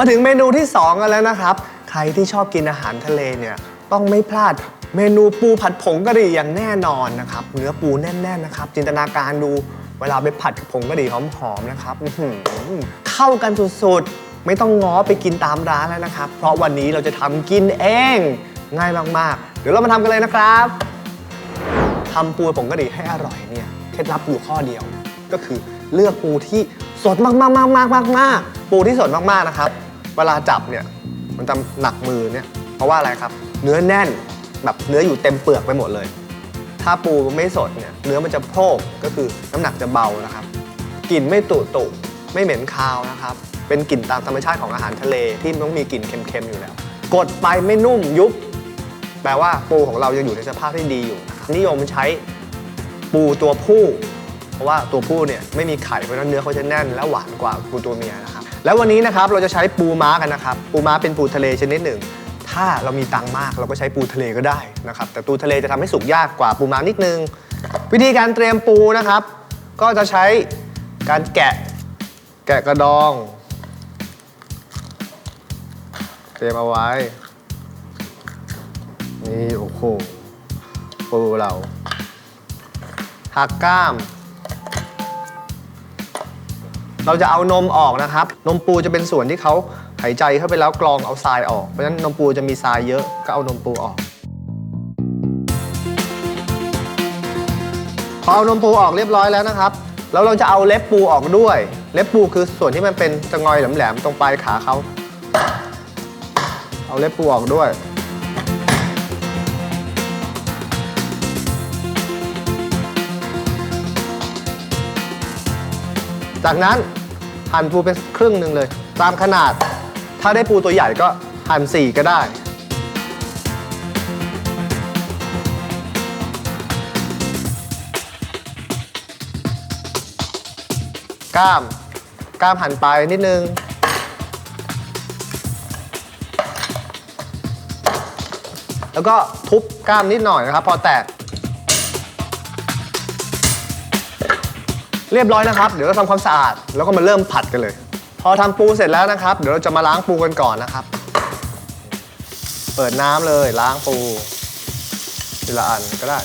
มาถึงเมนูที่ 2 กันแล้วนะครับ ใครที่ชอบกินอาหารทะเลเนี่ยต้องไม่พลาดเมนูปูผัดผงกะหรี่อย่างแน่นอนนะครับ เนื้อปูแน่นๆนะครับ จินตนาการดูเวลาไปผัดกับผงกะหรี่หอมๆนะครับอื้อหือเข้ากันสุดๆ ไม่ต้องง้อไปกินตามร้านแล้วนะครับ เพราะวันนี้เราจะทำกินเอง ง่ายมากๆ เดี๋ยวเรามาทำกันเลยนะครับทำปูผงกะหรี่ให้อร่อยเนี่ยเคล็ดลับอยู่ข้อเดียว ก็คือเลือกปูที่สดมากๆๆๆๆๆปูที่สดมากๆนะครับ เวลาจับเนี่ยมันจะหนักมือเนี่ยเพราะว่าอะไรครับ เนื้อแน่นแบบเนื้ออยู่เต็มเปลือกไปหมดเลย ถ้าปูไม่สดเนี่ยเนื้อมันจะโพกก็คือน้ำหนักจะเบานะครับกลิ่นไม่ตุตุไม่เหม็นคาวนะครับ เป็นกลิ่นตามธรรมชาติของอาหารทะเลที่ต้องมีกลิ่นเค็มๆอยู่แล้ว กดไปไม่นุ่มยุบแปลว่าปูของเรายังอยู่ในสภาพที่ดีอยู่นะครับนิยมใช้ปูตัวผู้ เพราะว่าตัวผู้เนี่ยไม่มีไข่เพราะฉะนั้นเนื้อเขาจะแน่นและหวานกว่าปูตัวเมียนะครับ แล้ววันนี้นะครับเราจะใช้ปูม้ากันนะครับ ปูม้าเป็นปูทะเลชนิดหนึ่ง ถ้าเรามีตังค์มากเราก็ใช้ปูทะเลก็ได้นะครับ แต่ปูทะเลจะทำให้สุกยากกว่าปูม้านิดนึง วิธีการเตรียมปูนะครับ ก็จะใช้การแกะแกะกระดอง เตรียมเอาไว้ นี่โอ้โหปูเราหักก้าม เราจะเอานมออกนะครับ นมปูจะเป็นส่วนที่เขาหายใจเข้าไปแล้วกรองเอาทรายออก เพราะฉะนั้นนมปูจะมีทรายเยอะก็เอานมปูออก พอเอานมปูออกเรียบร้อยแล้วนะครับ แล้วเราจะเอาเล็บปูออกด้วย เล็บปูคือส่วนที่มันเป็นจะงอยแหลมๆตรงปลายขาเขา เอาเล็บปูออกด้วยจากนั้น หั่นปูเป็นครึ่งหนึ่งเลย ตามขนาด ถ้าได้ปูตัวใหญ่ก็หั่นสี่ก็ได้ กล้าม กล้ามหั่นไปนิดนึง แล้วก็ทุบกล้ามนิดหน่อยนะครับ พอแตก เรียบร้อยนะครับ เดี๋ยวเราทำความสะอาด แล้วก็มาเริ่มผัดกันเลย พอทำปูเสร็จแล้วนะครับ เดี๋ยวเราจะมาล้างปูกันก่อนนะครับ เปิดน้ำเลยล้างปูทีละอันก็ได้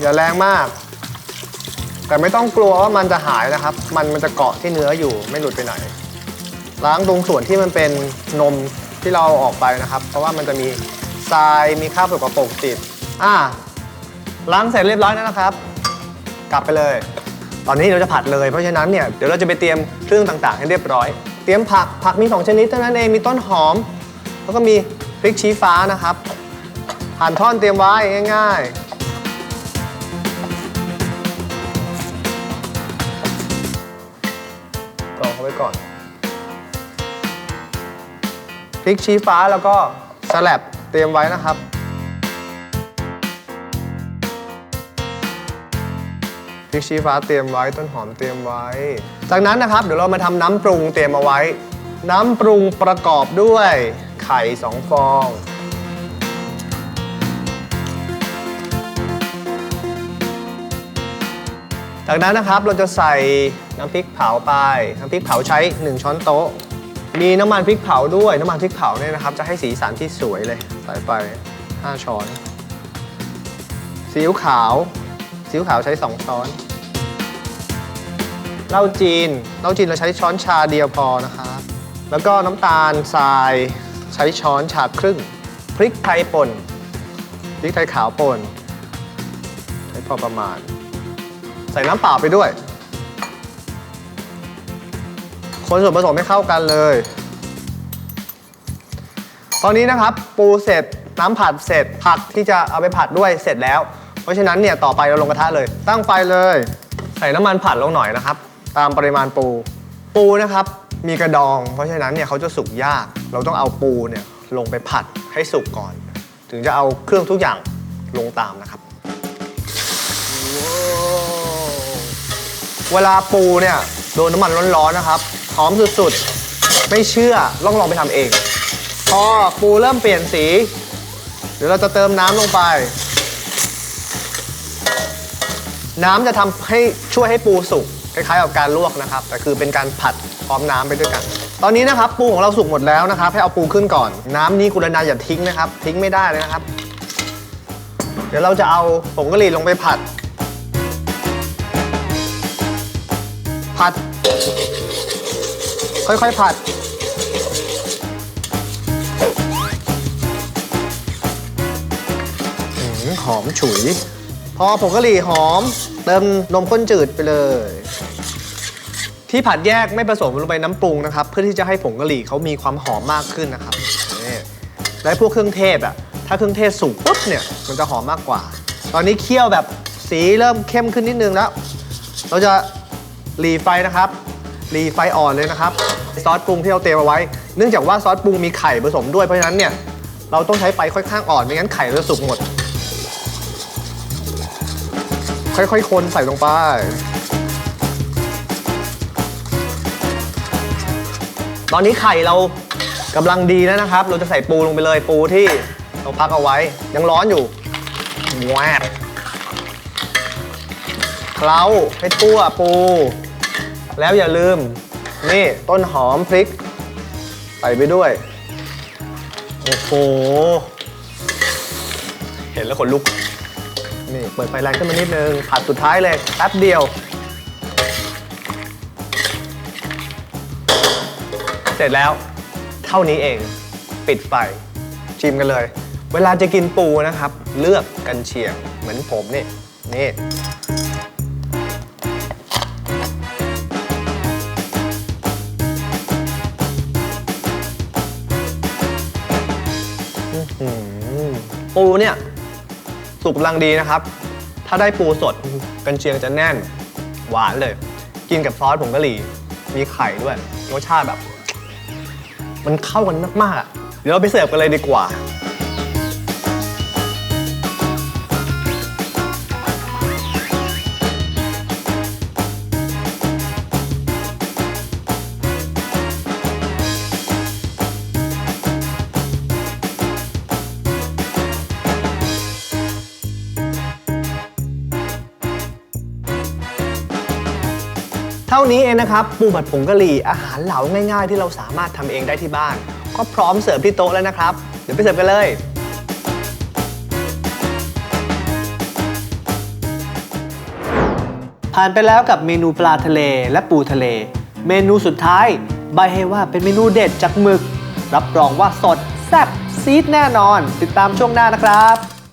อย่าแรงมาก แต่ไม่ต้องกลัวว่ามันจะหายนะครับ มันมันจะเกาะที่เนื้ออยู่ไม่หลุดไปไหน ล้างตรงส่วนที่มันเป็นนมที่เราเอาออกไปนะครับ เพราะว่ามันจะมีทรายมีคราบสกปรกติด อ่า ล้างเสร็จเรียบร้อยแล้วนะครับ กลับไปเลย ตอนนี้เราจะผัดเลยเพราะฉะนั้นเนี่ยเดี๋ยวเราจะไปเตรียมเครื่องต่างๆ ให้เรียบร้อย เตรียมผักผักมีสองชนิดเท่านั้นเองมีต้นหอม แล้วก็มีพริกชี้ฟ้านะครับหั่นท่อนเตรียมไว้ง่ายๆกรองเข้าไว้ก่อนพริกชี้ฟ้าแล้วก็สลับเตรียมไว้นะครับ ริกชี้ฟ้าเตรียมไว้ต้นหอมเตรียมไว้ จากนั้นนะครับเดี๋ยวเรามาทำน้ำปรุงเตรียมเอาไว้ น้ำปรุงประกอบด้วยไข่สองฟอง จากนั้นนะครับเราจะใส่น้ำพริกเผาไป น้ำพริกเผาใช้ 1 ช้อนโต๊ะ มีน้ำมันพริกเผาด้วยน้ำมันพริกเผาเนี่ยนะครับ จะให้สีสันที่สวยเลย ใส่ไป 5 ช้อนซีอิ๊วขาวซีอิ๊วขาวใช้ 2 ช้อน เหล้าจีนเหล้าจีนเราใช้ช้อนชาเดียวพอนะครับแล้วก็น้ำตาลทรายใช้ช้อนชาครึ่ง พริกไทยป่นพริกไทยขาวป่นใช้พอประมาณ ใส่น้ำเปล่าไปด้วย คนส่วนผสมให้เข้ากันเลย ตอนนี้นะครับปูเสร็จน้ำผัดเสร็จผักที่จะเอาไปผัดด้วยเสร็จแล้ว เพราะฉะนั้นเนี่ยต่อไปเราลงกระทะเลย ตั้งไฟเลย ใส่น้ำมันผัดลงหน่อยนะครับ ตามปริมาณปู ปูนะครับมีกระดอง เพราะฉะนั้นเนี่ยเขาจะสุกยาก เราต้องเอาปูเนี่ยลงไปผัดให้สุกก่อน ถึงจะเอาเครื่องทุกอย่างลงตามนะครับ เวลาปูเนี่ยโดนน้ำมันร้อนๆนะครับหอมสุดๆ ไม่เชื่อลองลองไปทำเอง พอปูเริ่มเปลี่ยนสี เดี๋ยวเราจะเติมน้ำลงไป น้ำจะทำให้ช่วยให้ปูสุก คล้ายๆกับการลวกนะครับ แต่คือเป็นการผัดพร้อมน้ำไปด้วยกัน ตอนนี้นะครับปูของเราสุกหมดแล้วนะครับ ให้เอาปูขึ้นก่อน น้ำนี้กุลนาอย่าทิ้งนะครับ ทิ้งไม่ได้เลยนะครับ เดี๋ยวเราจะเอาผงกะหรี่ลงไปผัด ผัด ค่อยๆผัดหอมฉุย พอผงกะหรี่หอม เติมนมข้นจืดไปเลย ที่ผัดแยกไม่ผสมลงไปน้ำปรุงนะครับ เพื่อที่จะให้ผงกะหรี่เขามีความหอมมากขึ้นนะครับนี่และพวกเครื่องเทศอะถ้าเครื่องเทศสุกปุ๊บเนี่ยมันจะหอมมากกว่า ตอนนี้เคี่ยวแบบสีเริ่มเข้มขึ้นนิดนึงแล้ว เราจะรีไฟนะครับรีไฟอ่อนเลยนะครับ ซอสปรุงที่เราเตรียมเอาไว้ เนื่องจากว่าซอสปรุงมีไข่ผสมด้วยเพราะฉะนั้นเนี่ยเราต้องใช้ไฟค่อนข้างอ่อนไม่งั้นไข่จะสุกหมด ค่อยๆ คนใส่ลงไป ตอนนี้ไข่เรากำลังดีแล้วนะครับ เราจะใส่ปูลงไปเลยปูที่เราพักเอาไว้ ยังร้อนอยู่แวบเคล้าให้ทั่วปู แล้วอย่าลืม นี่ต้นหอมพริก ใส่ไปด้วย โอ้โห เห็นแล้วขนลุก นี่ เปิดไฟแรงขึ้นมานิดนึงผัดสุดท้ายเลยแป๊บเดียว เสร็จแล้ว เท่านี้เองปิดไฟชิมกันเลย เวลาจะกินปูนะครับ เลือกกันเชียงเหมือนผมนี่นี่ปูเนี่ยสุกกำลังดีนะครับ ถ้าได้ปูสดกันเชียงจะแน่น หวานเลย กินกับซอสผงกะหรี่ มีไข่ด้วย รสชาติแบบ มันเข้ากันมากๆเดี๋ยวเราไปเสิร์ฟกันเลยดีกว่า ท่านี้เองนะครับปูผัดผงกะหรี่อาหารเหลาง่ายๆ ที่เราสามารถทำเองได้ที่บ้าน ก็พร้อมเสิร์ฟที่โต๊ะแล้วนะครับ เดี๋ยวไปเสิร์ฟกันเลย ผ่านไปแล้วกับเมนูปลาทะเลและปูทะเล เมนูสุดท้ายใบให้ว่าเป็นเมนูเด็ดจากหมึก รับรองว่าสดแซ่บซีดแน่นอน ติดตามช่วงหน้านะครับ